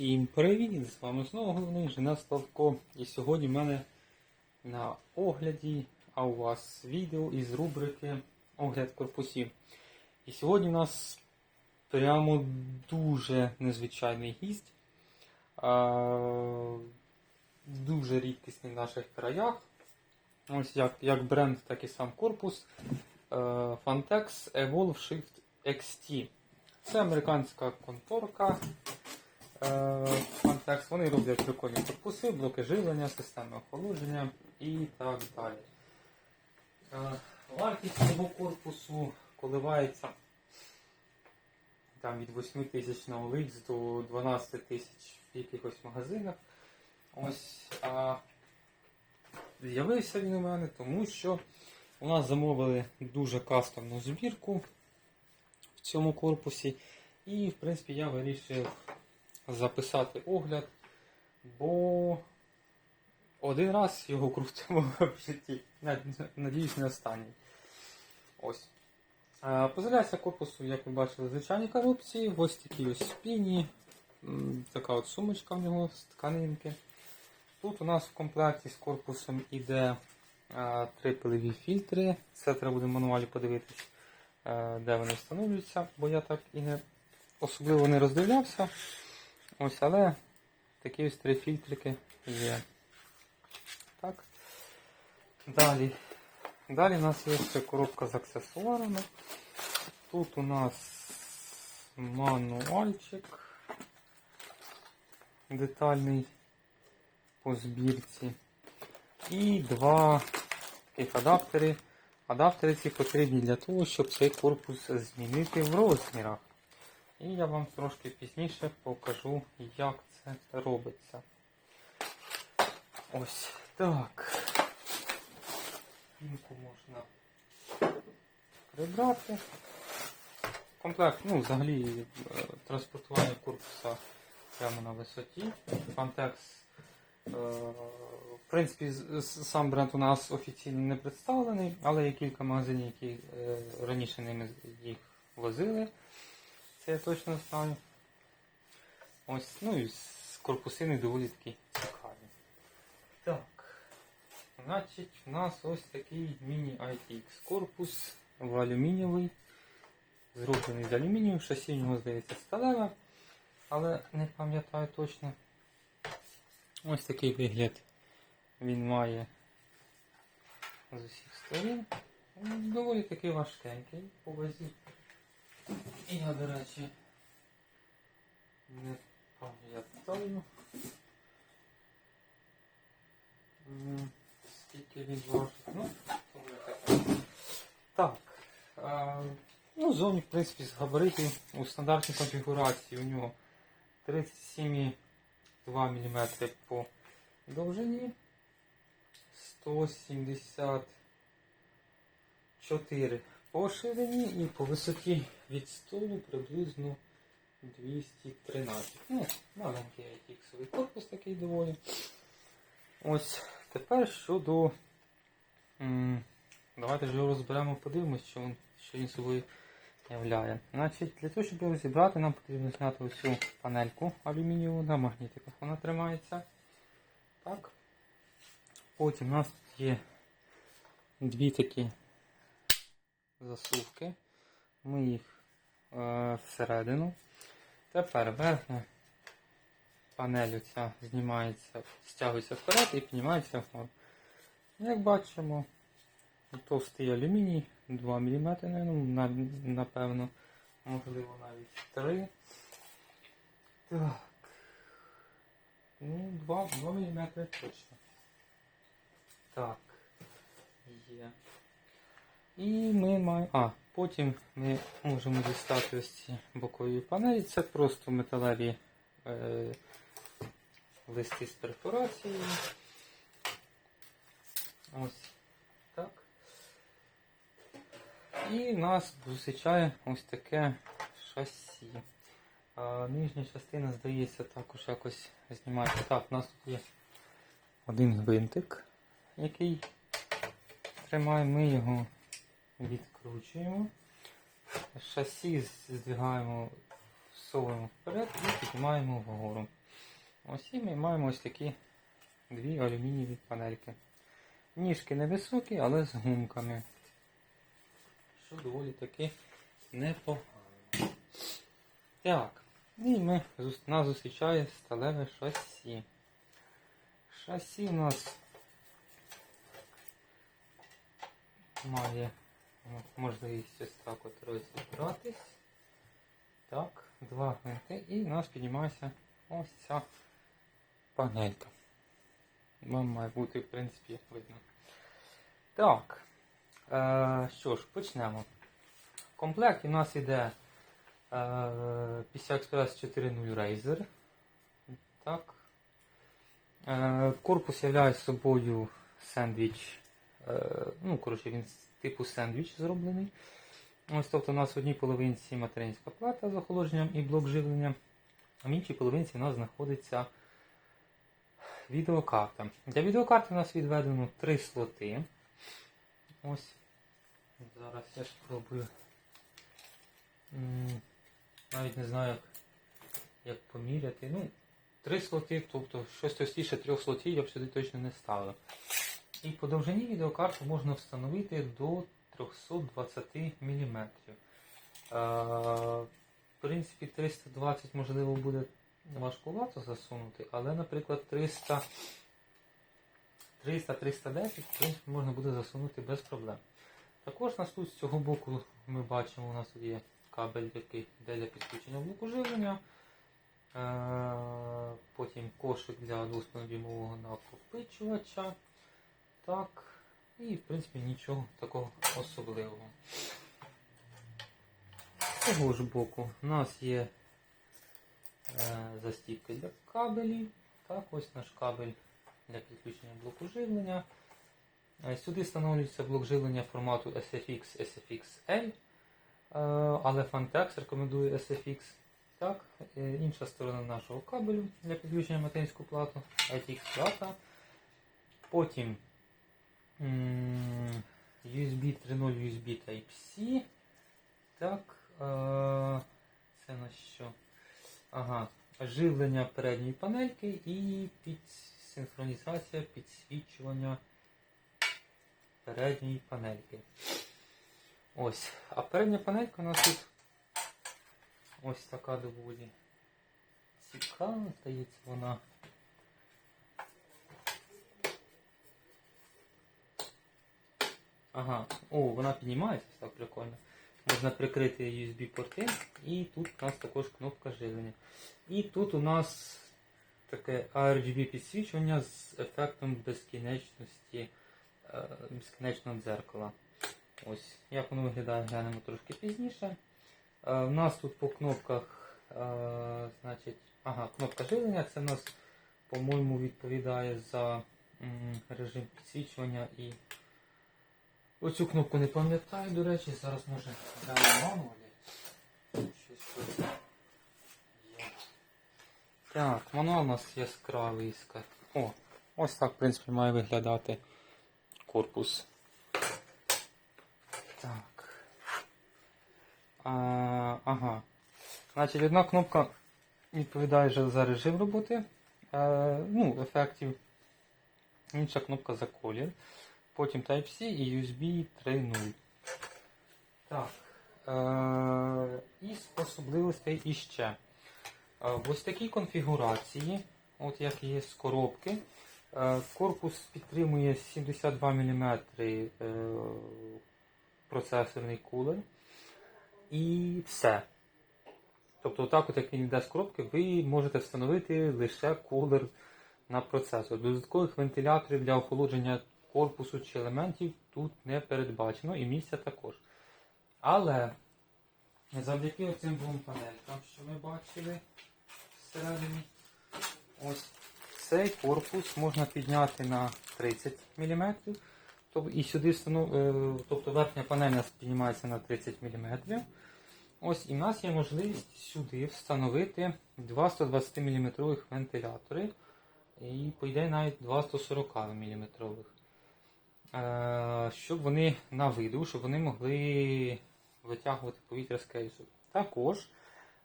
Всім привіт! З вами знову головний Жена Славко. І сьогодні в мене на огляді, а у вас відео із рубрики Огляд корпусів. І сьогодні у нас прямо дуже незвичайний гість. Дуже рідкісний в наших краях. Ось як, як бренд, так і сам корпус. Fantex Evolve Shift XT. Це американська конторка. Е, Fantex. Вони роблять прикольні корпуси, блоки живлення, системи охолодження і так далі. Е, Вартість цього корпусу коливається там, від 8 тисяч на OLX до 12 тисяч в якихось магазинах. Ось, а з'явився він у мене, тому що у нас замовили дуже кастомну збірку в цьому корпусі. І, в принципі, я вирішив записати огляд, бо один раз його крутимо в житті. Надіюсь, не останній. Ось. Позаляється корпусу, як ви бачили, в звичайній коробці. Ось такі ось спіні. Така от сумочка в нього з тканинки. Тут у нас в комплекті з корпусом іде три пилові фільтри. Це треба буде в мануалі подивитись, де вони встановлюються, бо я так і не особливо не роздивлявся. Ось, але такі ось три фільтрики є. Так. Далі. Далі у нас є ще коробка з аксесуарами. Тут у нас мануальчик детальний по збірці. І два таких адаптери. Адаптери ці потрібні для того, щоб цей корпус змінити в розмірах. І я вам трошки пізніше покажу, як це робиться. Ось так. Пінку можна прибрати. Комплект, ну, взагалі, е, транспортування корпуса прямо на висоті. Fantex, е, в принципі, сам бренд у нас офіційно не представлений, але є кілька магазинів, які е, раніше ними їх возили. Я точно знаю. Ось, ну і корпусини доволі такі цікаві. Так. Значить, у нас ось такий міні-ITX корпус в алюмінієвий. Зроблений з алюмінію, шасі в нього здається сталеве, але не пам'ятаю точно. Ось такий вигляд він має з усіх сторін. Доволі таки важкенький по вазі. Я, до речі, не пам'ятаю. скільки він важить. Ну, так. А, ну, зовні, в принципі, з габаритів у стандартній конфігурації у нього 37,2 мм по довжині, 174 по ширині і по висоті від столу приблизно 213. Ну, маленький айтіксовий корпус такий доволі. Ось тепер щодо. м, Давайте його розберемо, подивимось, що він, що він собою являє. Значить, для того, щоб його розібрати, нам потрібно зняти оцю панельку алюмінієву на магнітиках. Вона тримається. Так. Потім у нас тут є дві такі засувки. Ми їх е, всередину. Тепер верхня панель ця знімається, стягується вперед і піднімається вгору. Як бачимо, товстий алюміній 2 мм, ну, напевно, можливо навіть 3. Так. Ну, 2, 2 мм точно. Так. Є. І ми маємо. А, потім ми можемо дістати ось ці бокові панелі. Це просто металеві е, листи з перфорацією. Ось так. І нас зустрічає ось таке шасі. А, нижня частина, здається, також якось знімається. Так, у нас тут є один гвинтик, який тримає, ми його відкручуємо. Шасі здвигаємо, всовуємо вперед і піднімаємо вгору. Ось і ми маємо ось такі дві алюмінієві панельки. Ніжки невисокі, але з гумками. Що доволі таки непогано. Так, і ми, нас зустрічає сталеве шасі. Шасі у нас має можливість ось так от розібратись. Так, два гвинти і у нас піднімається ось ця панелька. Вам має бути, в принципі, видно. Так. Е, що ж, почнемо. В комплекті у нас іде е, PCI Express 4.0 Razer. Так. Е, корпус являє собою сендвіч. Е, ну, коротше, він типу сендвіч зроблений. Ось, тобто у нас в одній половинці материнська плата з охолодженням і блок живлення, а в іншій половинці у нас знаходиться відеокарта. Для відеокарти у нас відведено три слоти. Ось. Зараз я спробую. Навіть не знаю, як, як поміряти. Ну, три слоти, тобто щось товстіше трьох слотів я б сюди точно не ставив. І по довжині відеокарту можна встановити до 320 мм. Е, В принципі, 320 можливо буде важкувато засунути, але, наприклад, 300 300-310 в принципі, можна буде засунути без проблем. Також нас тут з цього боку ми бачимо, у нас тут є кабель, який йде для підключення блоку живлення. Е, Потім кошик для 2,5-дюймового накопичувача. Так. І в принципі нічого такого особливого. З цього ж боку у нас є е, застіпки для кабелів. Так, ось наш кабель для підключення блоку живлення. Е, Сюди встановлюється блок живлення формату SFX SFX-L, е, але Fantex рекомендує SFX. Так, е, інша сторона нашого кабелю для підключення материнську плату, ITX плата. Потім USB 3.0 USB Type-C. Так, це на що? Ага, живлення передньої панельки і під синхронізація підсвічування передньої панельки. Ось. А передня панелька у нас тут ось така доволі цікава, здається, вона. Ага, о, вона піднімається так прикольно. Можна прикрити USB-порти, і тут у нас також кнопка живлення. І тут у нас таке RGB підсвічування з ефектом безкінечності, е, безкінечного дзеркала. Ось, як воно виглядає, глянемо трошки пізніше. Е, У нас тут по кнопках, е, значить, ага, кнопка живлення, це у нас, по-моєму, відповідає за режим підсвічування і Оцю кнопку не пам'ятаю, до речі, зараз може мануалі. Щось є. Так, мануал у нас яскравий. О, ось так, в принципі, має виглядати корпус. Так. А, ага. Значить, одна кнопка відповідає вже за режим роботи. Е, ну, ефектів. Інша кнопка за колір. Потім Type-C і USB 3.0. Так. Е, із особливостей іще. Е, в ось такій конфігурації, от як є з коробки, е, корпус підтримує 72 мм е, процесорний кулер. І все. Тобто, отак, от як він йде з коробки, ви можете встановити лише кулер на процесор. Додаткових вентиляторів для охолодження корпусу чи елементів тут не передбачено і місця також. Але завдяки цим двом панелькам, що ми бачили всередині, ось цей корпус можна підняти на 30 мм. І сюди е, тобто верхня панель піднімається на 30 мм. Ось і в нас є можливість сюди встановити два 120 мм вентилятори. І, по ідеї, навіть два 140 мм. Е, щоб вони на виду, щоб вони могли витягувати повітря з кейсу. Також,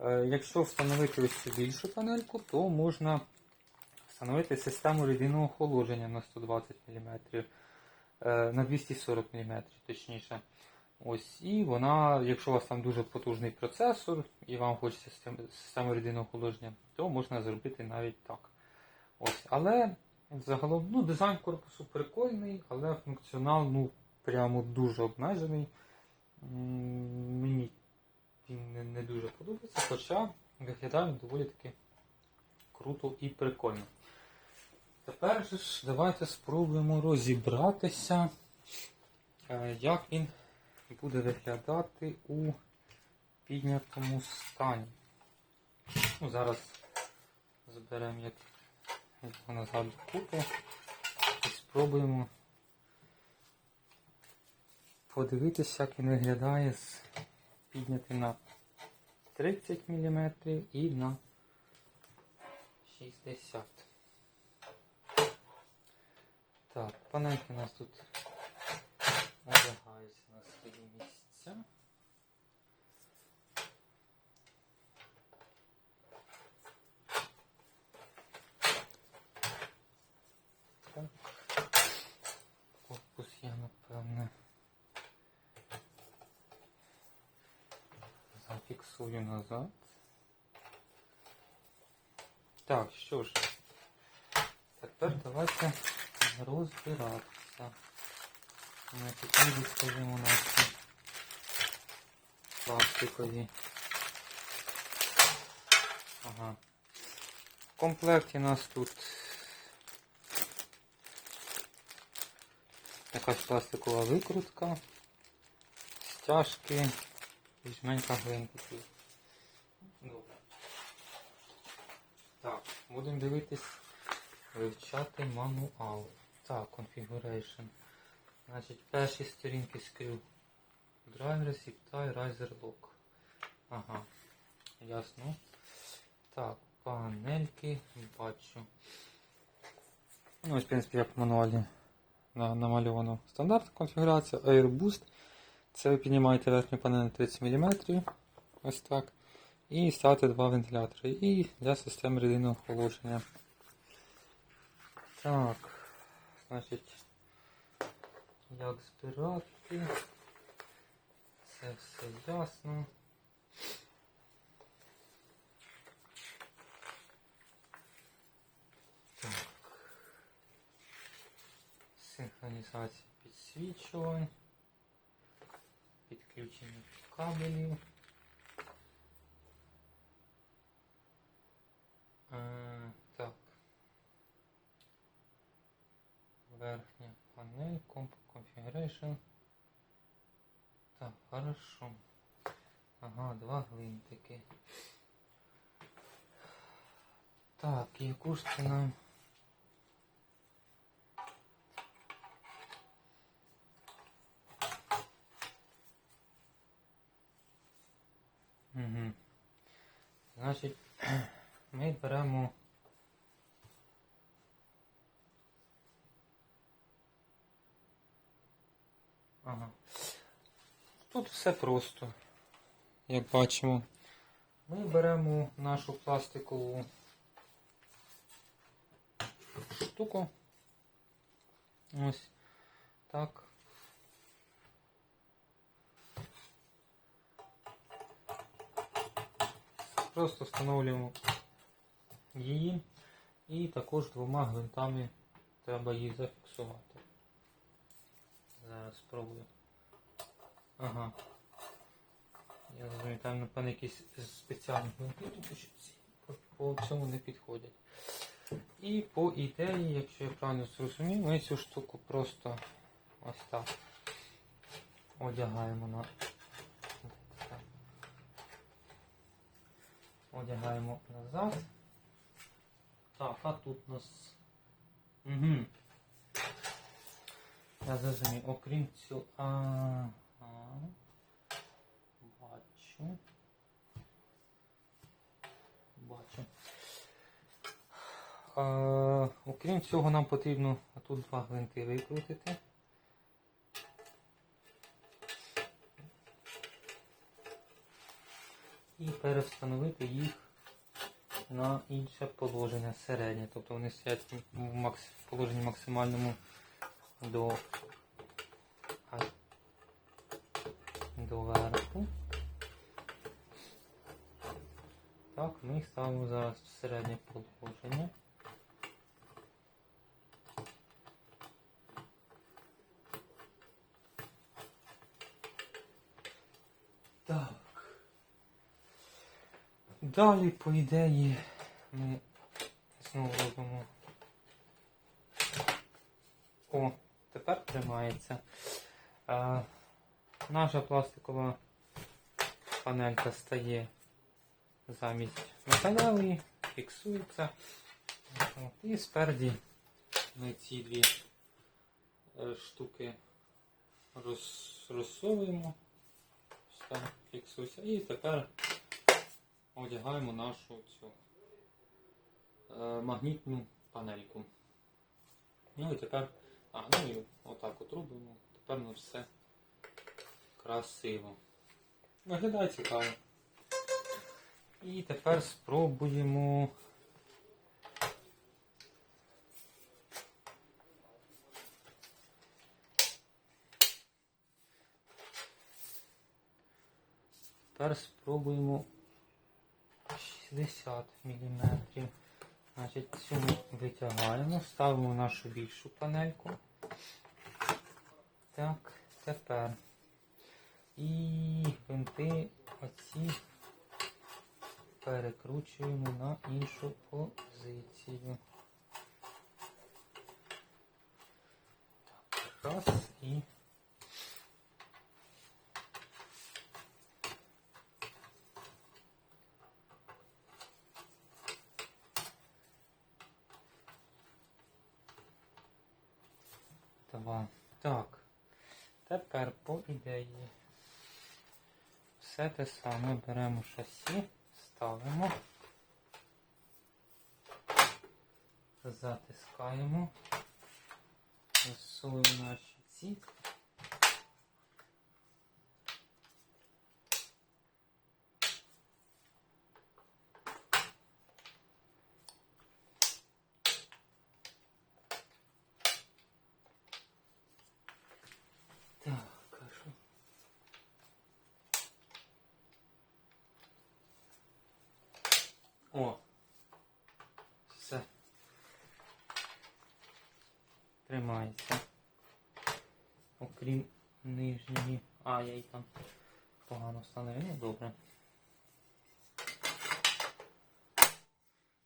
е, якщо встановити ось більшу панельку, то можна встановити систему рідинного охолодження на 120 мм, е, на 240 мм, точніше. Ось, і вона, якщо у вас там дуже потужний процесор і вам хочеться систему рідинного охолодження, то можна зробити навіть так. Ось, але загалом ну, дизайн корпусу прикольний, але функціонал ну, прямо дуже обмежений. Мені він не, дуже подобається, хоча виглядає він доволі таки круто і прикольно. Тепер ж давайте спробуємо розібратися, е, як він буде виглядати у піднятому стані. Ну, зараз зберемо як його назад докупи і спробуємо подивитися, як він виглядає з піднятим на 30 мм і на 60. Так, панельки у нас тут одягаються на свої місця. Так. Корпус я, напевне, зафіксую назад. Так, що ж, тепер давайте розбиратися. Значить, ми дістаємо наші пластикові. Ага. В комплекті у нас тут якась пластикова викрутка, стяжки і жменька гвинтиків. Добре. Так, будемо дивитись, вивчати мануал. Так, configuration. Значить, перші сторінки скрю. Драйвер, сіптай, райзер лок. Ага, ясно. Так, панельки бачу. Ну, ось, в принципі, як в мануалі на- намальовано стандартна конфігурація. Airboost. Це ви піднімаєте верхню панель на 30 мм. Ось так. І ставите два вентилятори. І для системи рідинного охолодження. Так, значить, як збирати. Це все ясно. Так. Синхронізація підсвічувань. Підключення кабелів. Е, так. Верхня панель, комп configuration. Так, хорошо. Ага, два гвинтики. Так, яку ж це нам. Угу. Значить, ми беремо. Ага. Тут все просто, як бачимо. Ми беремо нашу пластикову штуку. Ось так. Просто встановлюємо її і також двома гвинтами треба її зафіксувати. Зараз спробую. Ага. Я розумію, там напевно якісь спеціальні гвинти, по, по цьому не підходять. І по ідеї, якщо я правильно зрозумів, ми цю штуку просто ось так одягаємо на одягаємо назад. Так, а тут у нас. Угу. Я зрозумів, окрім цього. Ага. Бачу. Бачу. А, окрім цього, нам потрібно тут два гвинти викрутити. І перевстановити їх на інше положення середнє. Тобто вони стоять в положенні максимальному до, до верху. Так, ми їх ставимо зараз в середнє положення. Так. Далі, по ідеї, ми знову робимо. О, тепер тримається. А, наша пластикова панелька стає замість металевої, фіксується. От, і спереді ми ці дві е, штуки роз, розсовуємо. Фіксується. І тепер одягаємо нашу цю е, магнітну панельку. Ну і тепер, а, ну і отак от робимо. Тепер ну все красиво. Виглядає цікаво. І тепер спробуємо. Тепер спробуємо 60 мм. Значить, цю ми витягаємо, ставимо нашу більшу панельку. Так, тепер. І винти оці перекручуємо на іншу позицію. Так, раз і. Два. Так. Тепер по ідеї. Все те саме беремо шасі, ставимо, затискаємо, висуємо наші ці. Так, а що? О. Все. Тримається. Окрім нижньої. А, я її там погано встановив. Добре.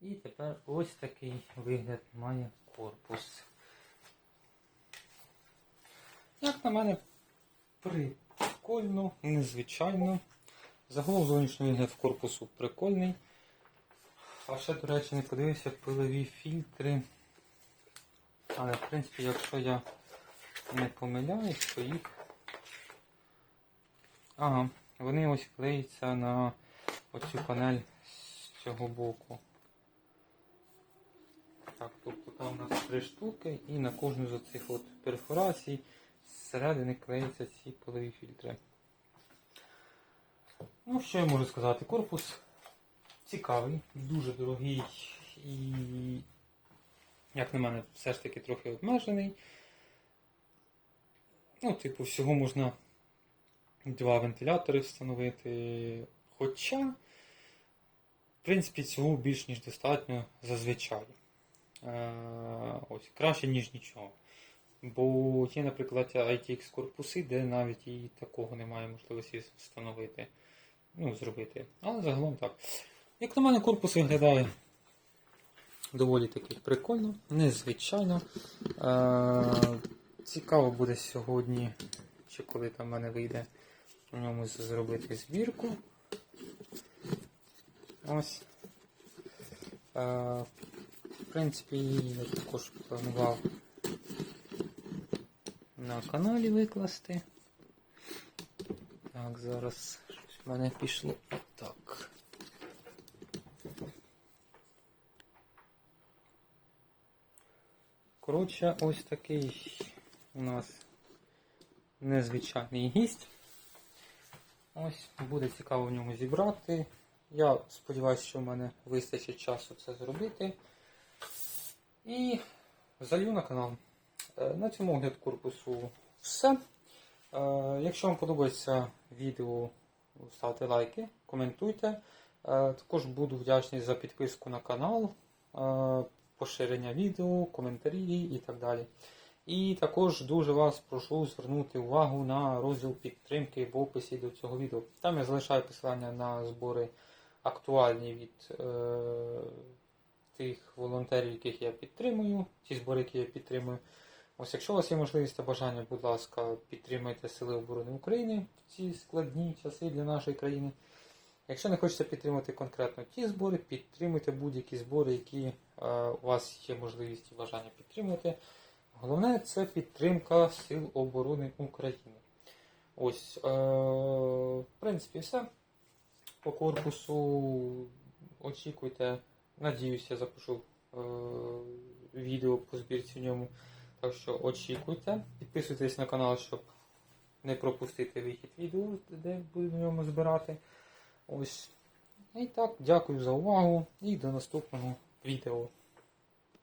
І тепер ось такий вигляд має корпус. Як на мене, прикольно, незвичайно. Загалом зовнішній вигляд корпусу прикольний. А ще, до речі, не подивився пилові фільтри. Але, в принципі, якщо я не помиляюсь, то їх. Ага, вони ось клеються на оцю панель з цього боку. Так, тобто там у нас три штуки і на кожну з оцих от перфорацій зсередини клеються ці пилові фільтри. Ну, що я можу сказати? Корпус цікавий, дуже дорогий і, як на мене, все ж таки трохи обмежений. Ну, типу, всього можна два вентилятори встановити. Хоча, в принципі, цього більш ніж достатньо зазвичай. Е, ось, краще, ніж нічого. Бо є, наприклад, ITX корпуси, де навіть і такого немає можливості встановити, ну, зробити. Але загалом так. Як на мене, корпус виглядає доволі таки прикольно, незвичайно. Е, цікаво буде сьогодні, чи коли там в мене вийде у ньому зробити збірку. Ось. Е, в принципі, я також планував на каналі викласти. Так, зараз щось в мене пішло отак. Коротше, ось такий у нас незвичайний гість. Ось, буде цікаво в ньому зібрати. Я сподіваюся, що в мене вистачить часу це зробити. І залью на канал. Е, На цьому огляд корпусу все. Е, Якщо вам подобається відео, ставте лайки, коментуйте. Е, Також буду вдячний за підписку на канал, поширення відео, коментарі і так далі. І також дуже вас прошу звернути увагу на розділ підтримки в описі до цього відео. Там я залишаю посилання на збори актуальні від е, тих волонтерів, яких я підтримую, ті збори, які я підтримую. Ось, якщо у вас є можливість та бажання, будь ласка, підтримуйте Сили оборони України в ці складні часи для нашої країни. Якщо не хочете підтримати конкретно ті збори, підтримуйте будь-які збори, які е, у вас є можливість і бажання підтримувати. Головне це підтримка Сил оборони України. Ось, е, в принципі, все. По корпусу очікуйте. Надіюся, я запишу е, відео по збірці в ньому. Так що очікуйте. Підписуйтесь на канал, щоб не пропустити вихід відео, де буду в ньому збирати. Ось. І так, дякую за увагу і до наступного відео.